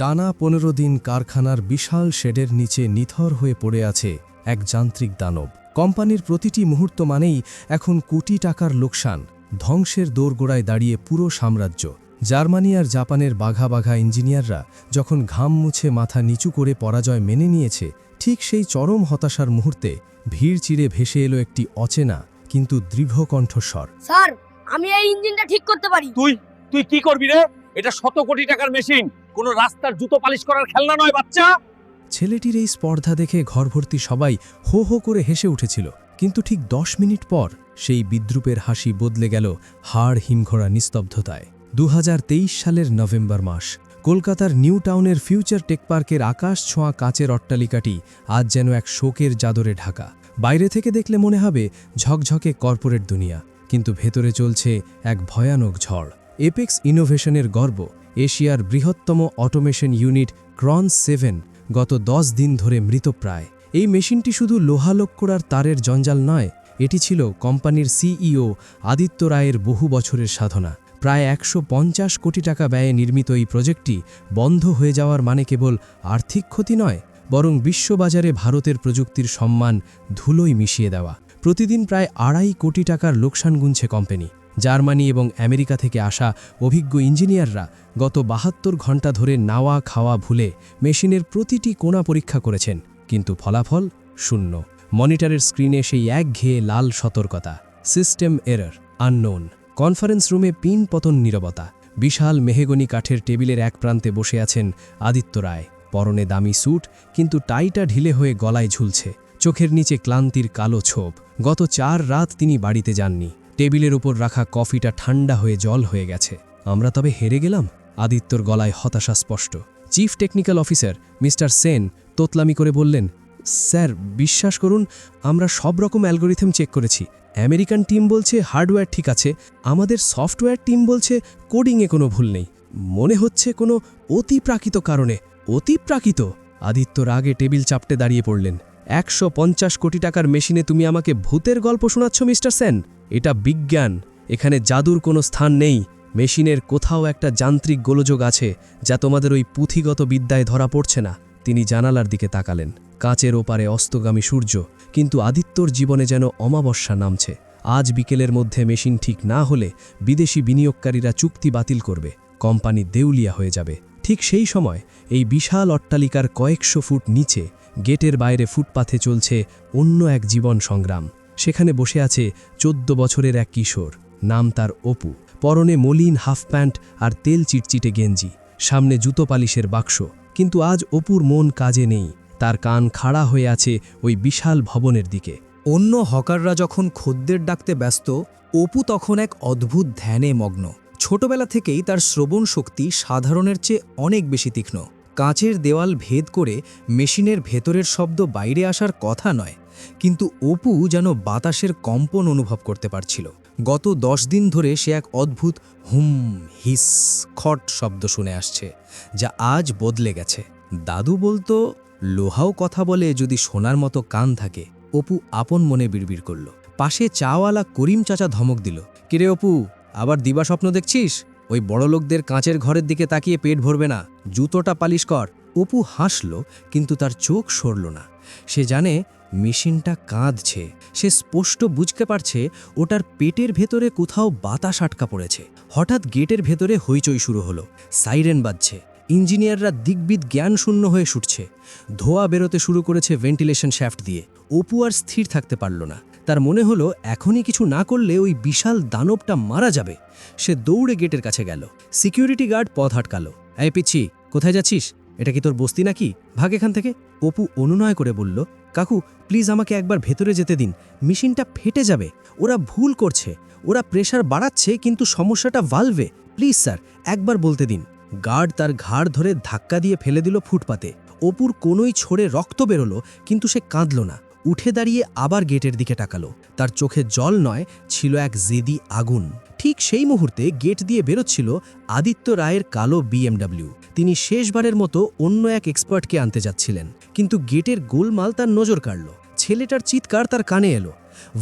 টানা পনেরো দিন কারখানার বিশাল শেডের নিচে নিথর হয়ে পড়ে আছে এক যান্ত্রিক দানব। কোম্পানির প্রতিটি মুহূর্ত মানেই এখন কোটি টাকার লোকসান ধ্বংসের দোরগোড়ায় দাঁড়িয়ে পুরো সাম্রাজ্য। জার্মানি আর জাপানের বাঘা বাঘা ইঞ্জিনিয়াররা যখন ঘাম মুছে মাথা নিচু করে পরাজয় মেনে নিয়েছে ঠিক সেই চরম হতাশার মুহূর্তে ভিড় চিরে ভেসে এলো একটি অচেনা কিন্তু দৃঢ় কণ্ঠস্বর। স্যার আমি এই ইঞ্জিনটা ঠিক করতে পারি। তুই তুই কি করবি রে? এটা শত কোটি টাকার মেশিন। কোনো রাস্তার জুতো পালিশ করার খেলনা নয়, বাচ্চা। ছেলেটির এই স্পর্ধা দেখে ঘরভর্তি সবাই হো হো করে হেসে উঠেছিল। কিন্তু ঠিক দশ মিনিট পর সেই বিদ্রুপের হাসি বদলে গেল হাড় হিমঘোড়া নিস্তব্ধতায়। দু হাজার তেইশ সালের নভেম্বর মাস, কলকাতার নিউ টাউনের ফিউচার টেক পার্কের আকাশ ছোঁয়া কাচের অট্টালিকাটি আজ যেন এক শোকের জাদরে ঢাকা। বাইরে থেকে দেখলে মনে হবে ঝকঝকে কর্পোরেট দুনিয়া, কিন্তু ভেতরে চলছে এক ভয়ানক ঝড়। এপেক্স ইনোভেশনের গর্ব এশিয়ার বৃহত্তম অটোমেশন ইউনিট ক্রন সেভেন গত দশ দিন ধরে মৃতপ্রায় এই মেশিনটি শুধু লোহালক্কড়ার তারের জঞ্জাল নয়, এটি ছিল কোম্পানির সিইও আদিত্য রায়ের বহু বছরের সাধনা। প্রায় একশো পঞ্চাশ কোটি টাকা ব্যয়ে নির্মিত এই প্রজেক্টটি বন্ধ হয়ে যাওয়ার মানে কেবল আর্থিক ক্ষতি নয়, বরং বিশ্ববাজারে ভারতের প্রযুক্তির সম্মান ধুলোই মিশিয়ে দেওয়া। প্রতিদিন প্রায় আড়াই কোটি টাকার লোকসান গুনছে কোম্পানি। জার্মানি এবং আমেরিকা থেকে আসা অভিজ্ঞ ইঞ্জিনিয়াররা গত বাহাত্তর ঘণ্টা ধরে নাওয়া খাওয়া ভুলে মেশিনের প্রতিটি কোণা পরীক্ষা করেছেন, কিন্তু ফলাফল শূন্য। মনিটরের স্ক্রিনে সেই একঘেয়ে লাল সতর্কতা, সিস্টেম এরর, আননোন। কনফারেন্স রুমে পিন পতন নীরবতা। বিশাল মেহেগনি কাঠের টেবিলের এক প্রান্তে বসে আছেন আদিত্য রায়। পরনে দামি স্যুট, কিন্তু টাইটা ঢিলে হয়ে গলায় ঝুলছে। চোখের নিচে ক্লান্তির কালো ছোপ। গত চার রাত তিনি বাড়িতে যাননি। টেবিলের উপর রাখা কফিটা ঠান্ডা হয়ে জল হয়ে গেছে। আমরা তবে হেরে গেলাম? আদিত্যর গলায় হতাশা স্পষ্ট। Chief technical officer, mister Sen, তোতলামি করে বললেন, স্যার, বিশ্বাস করুন, আমরা সব রকম অ্যালগোরিথম চেক করেছি। আমেরিকান টিম বলছে হার্ডওয়্যার ঠিক আছে, আমাদের সফটওয়্যার টিম বলছে কোডিংয়ে কোনো ভুল নেই। মনে হচ্ছে কোনো অতিপ্রাকৃত কারণে, অতিপ্রাকৃত? আদিত্য রাগে টেবিল চাপটে দাঁড়িয়ে পড়লেন, একশো পঞ্চাশ কোটি টাকার মেশিনে তুমি আমাকে ভূতের গল্প শোনাচ্ছ, মিস্টার সেন? এটা বিজ্ঞান। এখানে জাদুর কোনো স্থান নেই। মেশিনের কোথাও একটা যান্ত্রিক গোলযোগ আছে, যা তোমাদের ওই পুঁথিগত বিদ্যায় ধরা পড়ছে না। তিনি জানালার দিকে তাকালেন। কাঁচের ওপারে অস্তগামী সূর্য, কিন্তু আদিত্যর জীবনে যেন অমাবস্যা নামছে। আজ বিকেলের মধ্যে মেশিন ঠিক না হলে বিদেশি বিনিয়োগকারীরা চুক্তি বাতিল করবে। কোম্পানি দেউলিয়া হয়ে যাবে। ঠিক সেই সময় এই বিশাল অট্টালিকার কয়েকশো ফুট নিচে, গেটের বাইরে ফুটপাথে চলছে অন্য এক জীবন সংগ্রাম। সেখানে বসে আছে চোদ্দ বছরের এক কিশোর। নাম তার অপু। পরনে মলিন হাফ প্যান্ট আর তেল চিটচিটে গেঞ্জি। সামনে জুতো পালিশের বাক্স। কিন্তু আজ অপুর মন কাজে নেই। তার কান খাড়া হয়ে আছে ওই বিশাল ভবনের দিকে। অন্য হকাররা যখন খদ্দের ডাকতে ব্যস্ত, অপু তখন এক অদ্ভুত ধ্যানে মগ্ন। ছোটবেলা থেকেই তার শ্রবণ শক্তি সাধারণের চেয়ে অনেক বেশি তীক্ষ্ণ। কাঁচের দেওয়াল ভেদ করে মেশিনের ভেতরের শব্দ বাইরে আসার কথা নয়। কিন্তু অপু যেন বাতাসের কম্পন অনুভব করতে পারছিল। গত দশ দিন ধরে সে এক অদ্ভুত হুম, হিস, খট শব্দ শুনে আসছে, যা আজ বদলে গেছে। দাদু বলতো, লোহাও কথা বলে যদি সোনার মতো কান থাকে। অপু আপন মনে বিড়বিড় করল। পাশে চাওয়ালা করিম চাচা ধমক দিল কিরে অপু, আবার দিবা স্বপ্ন দেখছিস? ওই বড় লোকদের কাঁচের ঘরের দিকে তাকিয়ে পেট ভরবে না, জুতোটা পালিশ কর। অপু হাসল, কিন্তু তার চোখ সরল না। সে জানে মেশিনটা কাঁদছে। সে স্পষ্ট বুঝতে পারছে ওটার পেটের ভেতরে কোথাও বাতাস আটকা পড়েছে। হঠাৎ গেটের ভেতরে হইচই শুরু হলো। সাইরেন বাজছে। ইঞ্জিনিয়াররা দিকবিদ জ্ঞান শূন্য হয়ে ছুটছে ধোয়া বেরোতে শুরু করেছে ভেন্টিলেশন শ্যাফট দিয়ে। অপু আর স্থির থাকতে পারল না। তার মনে হলো, এখনই কিছু না করলে ওই বিশাল দানবটা মারা যাবে। সে দৌড়ে গেটের কাছে গেল। সিকিউরিটি গার্ড পথ আটকালো। এই পিচ্ছি, কোথায় যাচ্ছিস? এটা কি তোর বস্তি নাকি? ভাগ এখান থেকে। অপু অনুনয় করে বলল কাকু প্লিজ আমাকে একবার ভেতরে যেতে দিন। মেশিনটা ফেটে যাবে। ওরা ভুল করছে। ওরা প্রেশার বাড়াচ্ছে, কিন্তু সমস্যাটা ভালভে প্লিজ স্যার একবার বলতে দিন। গার্ড তার ঘাড় ধরে ধাক্কা দিয়ে ফেলে দিল ফুটপাতে। অপুর কোনোই ছড়ে রক্ত বেরোলো, কিন্তু সে কাঁদল না। উঠে দাঁড়িয়ে আবার গেটের দিকে তাকালো। তার চোখে জল নয়, ছিল এক জেদি আগুন। ঠিক সেই মুহূর্তে গেট দিয়ে বেরোচ্ছিল আদিত্য রায়ের কালো বিএমডব্লিউ তিনি শেষবারের মতো অন্য এক এক্সপার্টকে আনতে যাচ্ছিলেন। কিন্তু গেটের গোলমাল তার নজর কাড়ল। ছেলেটার চিৎকার তার কানে এলো।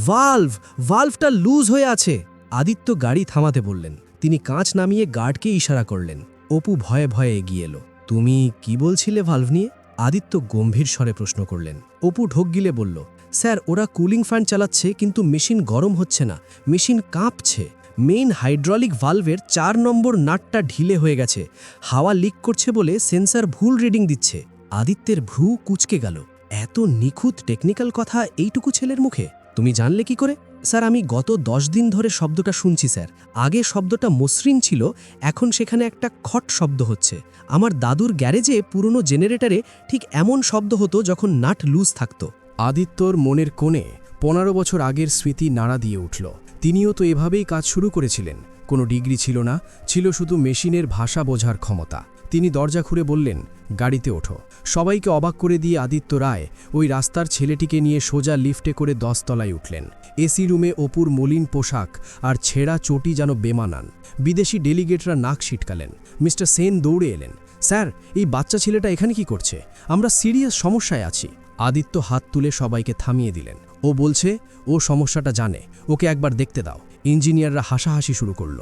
ভাল্ভ! ভাল্ভটা লুজ হয়ে আছে! আদিত্য গাড়ি থামাতে বললেন। তিনি কাঁচ নামিয়ে গার্ডকে ইশারা করলেন। অপু ভয়ে ভয়ে এগিয়ে এলো। তুমি কি বলছিলে ভাল্ভ নিয়ে? আদিত্য গম্ভীর স্বরে প্রশ্ন করলেন। অপু ঢোক গিলে বলল, স্যার, ওরা কুলিং ফ্যান চালাচ্ছে, কিন্তু মেশিন গরম হচ্ছে না। মেশিন কাঁপছে। মেইন হাইড্রলিক ভালভের চার নম্বর নাটটা ঢিলে হয়ে গেছে। হাওয়া লিক করছে বলে সেন্সার ভুল রিডিং দিচ্ছে। আদিত্যের ভ্রু কুচকে গেল। এত নিখুঁত টেকনিক্যাল কথা এইটুকু ছেলের মুখে? তুমি জানলে কি করে? স্যার, আমি গত দশ দিন ধরে শব্দটা শুনছি, স্যার। আগে শব্দটা মসৃণ ছিল, এখন সেখানে একটা খট শব্দ হচ্ছে। আমার দাদুর গ্যারেজে পুরনো জেনারেটরে ঠিক এমন শব্দ হতো যখন নাট লুজ থাকত। আদিত্যর মনের কোণে পনেরো বছর আগের স্মৃতি নাড়া দিয়ে উঠল। তিনিও তো এভাবেই কাজ শুরু করেছিলেন। কোনো ডিগ্রি ছিল না, ছিল শুধু মেশিনের ভাষা বোঝার ক্ষমতা। তিনি দরজা খুলে বললেন গাড়িতে ওঠো। সবাইকে অবাক করে দিয়ে আদিত্য রায় ওই রাস্তার ছেলেটিকে নিয়ে সোজা লিফটে করে দশতলায় উঠলেন। এসি রুমে অপুর মলিন পোশাক আর ছেঁড়া চটি যেন বেমানান। বিদেশি ডেলিগেটরা নাক ছিটকালেন। মিস্টার সেন দৌড়ে এলেন। স্যার, এই বাচ্চা ছেলেটা এখানে কি করছে? আমরা সিরিয়াস সমস্যায় আছি। আদিত্য হাত তুলে সবাইকে থামিয়ে দিলেন। ও বলছে, ও সমস্যাটা জানে। ওকে একবার দেখতে দাও। ইঞ্জিনিয়াররা হাসাহাসি শুরু করল।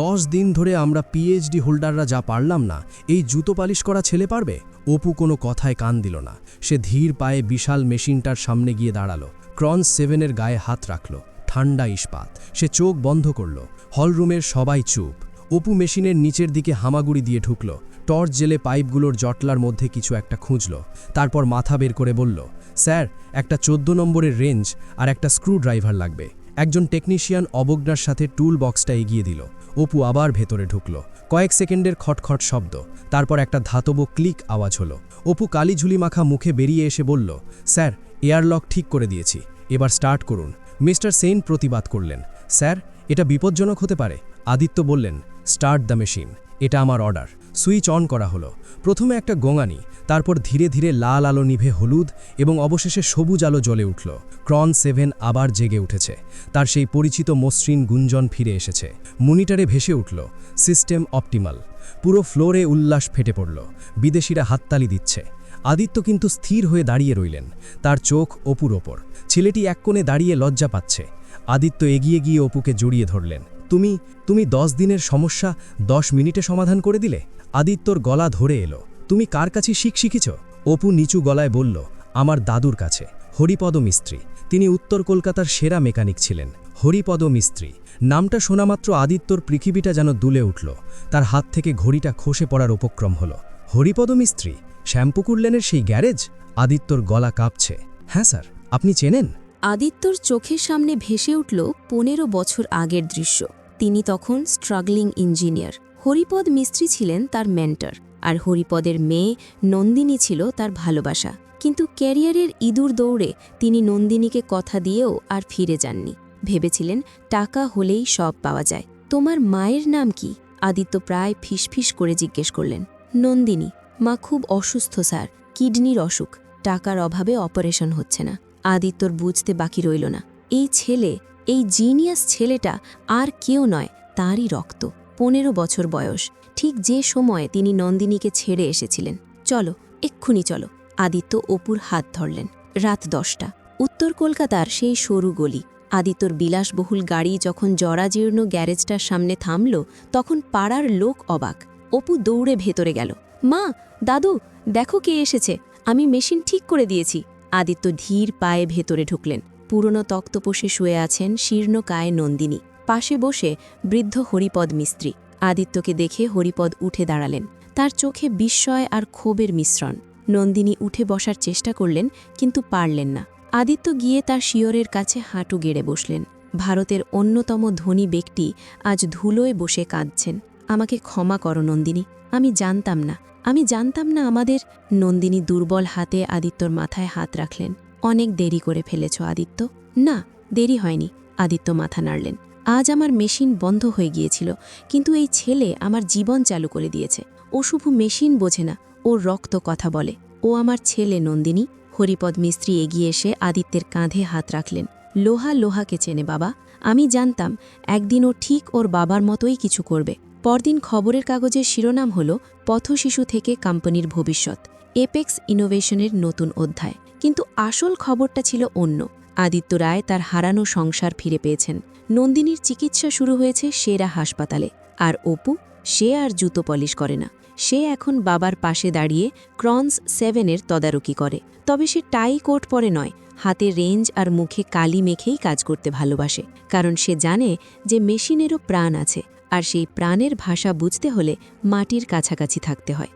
দশ দিন ধরে আমরা পিএইচডি হোল্ডাররা যা পারলাম না, এই জুতো পালিশ করা ছেলে পারবে? অপু কোনো কথায় কান দিল না। সে ধীর পায়ে বিশাল মেশিনটার সামনে গিয়ে দাঁড়াল। ক্রন সেভেনের গায়ে হাত রাখল। ঠান্ডা ইস্পাত। সে চোখ বন্ধ করল। হলরুমের সবাই চুপ। অপু মেশিনের নিচের দিকে হামাগুড়ি দিয়ে ঢুকল। টর্চ জেলে পাইপগুলোর জটলার মধ্যে কিছু একটা খুঁজল। তারপর মাথা বের করে বলল স্যার, একটা চোদ্দ নম্বরের রেঞ্জ আর একটা স্ক্রু ড্রাইভার লাগবে। একজন টেকনিশিয়ান অবজ্ঞার সাথে টুল বক্সটা এগিয়ে দিল। অপু আবার ভেতরে ঢুকল। কয়েক সেকেন্ডের খটখট শব্দ। তারপর একটা ধাতব ক্লিক আওয়াজ হলো। অপু কালিঝুলি মাখা মুখে বেরিয়ে এসে বলল, স্যার, এয়ারলক ঠিক করে দিয়েছি। এবার স্টার্ট করুন। মিস্টার সেন প্রতিবাদ করলেন। স্যার, এটা বিপজ্জনক হতে পারে। আদিত্য বললেন, স্টার্ট দ্য মেশিন। এটা আমার অর্ডার। সুইচ অন করা হলো। প্রথমে একটা গোঙানি তারপর ধীরে ধীরে লাল আলো নিভে হলুদ এবং অবশেষে সবুজ আলো জ্বলে উঠল। ক্রন সেভেন আবার জেগে উঠেছে। তার সেই পরিচিত মসৃণ গুঞ্জন ফিরে এসেছে। মনিটরে ভেসে উঠল, সিস্টেম অপটিমাল। পুরো ফ্লোরে উল্লাস ফেটে পড়ল। বিদেশিরা হাততালি দিচ্ছে। আদিত্য কিন্তু স্থির হয়ে দাঁড়িয়ে রইলেন, তার চোখ অপুর ওপর। ছেলেটি এক কোণে দাঁড়িয়ে লজ্জা পাচ্ছে। আদিত্য এগিয়ে গিয়ে অপুকে জড়িয়ে ধরলেন, তুমি তুমি দশ দিনের সমস্যা দশ মিনিটে সমাধান করে দিলে? আদিত্যর গলা ধরে এলো। তুমি কার কাছে শিখ শিখেছ? অপু নিচু গলায় বলল, আমার দাদুর কাছে। হরিপদ মিস্ত্রি। তিনি উত্তর কলকাতার সেরা মেকানিক ছিলেন। হরিপদ মিস্ত্রি। নামটা শোনামাত্র আদিত্যর পৃথিবীটা যেন দুলে উঠল। তার হাত থেকে ঘড়িটা খসে পড়ার উপক্রম হল। হরিপদ মিস্ত্রি, শ্যাম্পুকুর লেনের সেই গ্যারেজ? আদিত্যর গলা কাঁপছে। হ্যাঁ স্যার, আপনি চেনেন? আদিত্যর চোখের সামনে ভেসে উঠল পনেরো বছর আগের দৃশ্য। তিনি তখন স্ট্রাগলিং ইঞ্জিনিয়ার। হরিপদ মিস্ত্রি ছিলেন তার মেন্টর। আর হরিপদের মেয়ে নন্দিনী ছিল তার ভালোবাসা। কিন্তু ক্যারিয়ারের ইঁদুর দৌড়ে তিনি নন্দিনীকে কথা দিয়েও আর ফিরে যাননি। ভেবেছিলেন, টাকা হলেই সব পাওয়া যায়। তোমার মায়ের নাম কি? আদিত্য প্রায় ফিসফিস করে জিজ্ঞেস করলেন। নন্দিনী, মা খুব অসুস্থ, স্যার। কিডনির অসুখ। টাকার অভাবে অপারেশন হচ্ছে না। আদিত্যর বুঝতে বাকি রইল না। এই ছেলে, এই জিনিয়াস ছেলেটা আর কেউ নয়, তারই রক্ত। পনেরো বছর বয়স। ঠিক যে সময়ে তিনি নন্দিনীকে ছেড়ে এসেছিলেন, চলো, এক্ষুনি চলো, আদিত্য অপুর হাত ধরলেন। রাত দশটা। উত্তর কলকাতার সেই সরু গলি। আদিত্যর বিলাসবহুল গাড়ি যখন জরাজীর্ণ গ্যারেজটার সামনে থামল, তখন পাড়ার লোক অবাক। অপু দৌড়ে ভেতরে গেল। মা, দাদু, দেখো কে এসেছে। আমি মেশিন ঠিক করে দিয়েছি। আদিত্য ধীর পায়ে ভেতরে ঢুকলেন। পুরনো তক্তপোষে শুয়ে আছেন শীর্ণকায় নন্দিনী। পাশে বসে বৃদ্ধ হরিপদ মিস্ত্রি। আদিত্যকে দেখে হরিপদ উঠে দাঁড়ালেন। তার চোখে বিস্ময় আর ক্ষোভের মিশ্রণ। নন্দিনী উঠে বসার চেষ্টা করলেন, কিন্তু পারলেন না। আদিত্য গিয়ে তার শিয়রের কাছে হাঁটু গেড়ে বসলেন। ভারতের অন্যতম ধনী ব্যক্তি আজ ধুলোয় বসে কাঁদছেন। আমাকে ক্ষমা করো নন্দিনী, আমি জানতাম না। আমি জানতাম না আমাদের নন্দিনী দুর্বল হাতে আদিত্যর মাথায় হাত রাখলেন। অনেক দেরি করে ফেলেছ আদিত্য। না, দেরি হয়নি। আদিত্য মাথা নাড়লেন। আজ আমার মেশিন বন্ধ হয়ে গিয়েছিল, কিন্তু এই ছেলে আমার জীবন চালু করে দিয়েছে। ও শুধু মেশিন বোঝে না, ও রক্ত কথা বলে। ও আমার ছেলে নন্দিনী, হরিপদ মিস্ত্রি এগিয়ে এসে আদিত্যের কাঁধে হাত রাখলেন। লোহা লোহাকে চেনে, বাবা, আমি জানতাম একদিন ও ঠিক ওর বাবার মতোই কিছু করবে। পরদিন খবরের কাগজের শিরোনাম হল, পথশিশু থেকে কোম্পানির ভবিষ্যৎ। এপেক্স ইনোভেশনের নতুন অধ্যায়। কিন্তু আসল খবরটা ছিল অন্য। আদিত্য রায় তার হারানো সংসার ফিরে পেয়েছেন। নন্দিনীর চিকিৎসা শুরু হয়েছে সেরা হাসপাতালে। আর অপু, সে আর জুতো পলিশ করে না। সে এখন বাবার পাশে দাঁড়িয়ে ক্রন্স সেভেনের তদারকি করে। তবে সে টাই কোট পরে নয়, হাতে রেঞ্জ আর মুখে কালি মেখেই কাজ করতে ভালোবাসে। কারণ সে জানে যে মেশিনেরও প্রাণ আছে, আর সেই প্রাণের ভাষা বুঝতে হলে মাটির কাছাকাছি থাকতে হয়।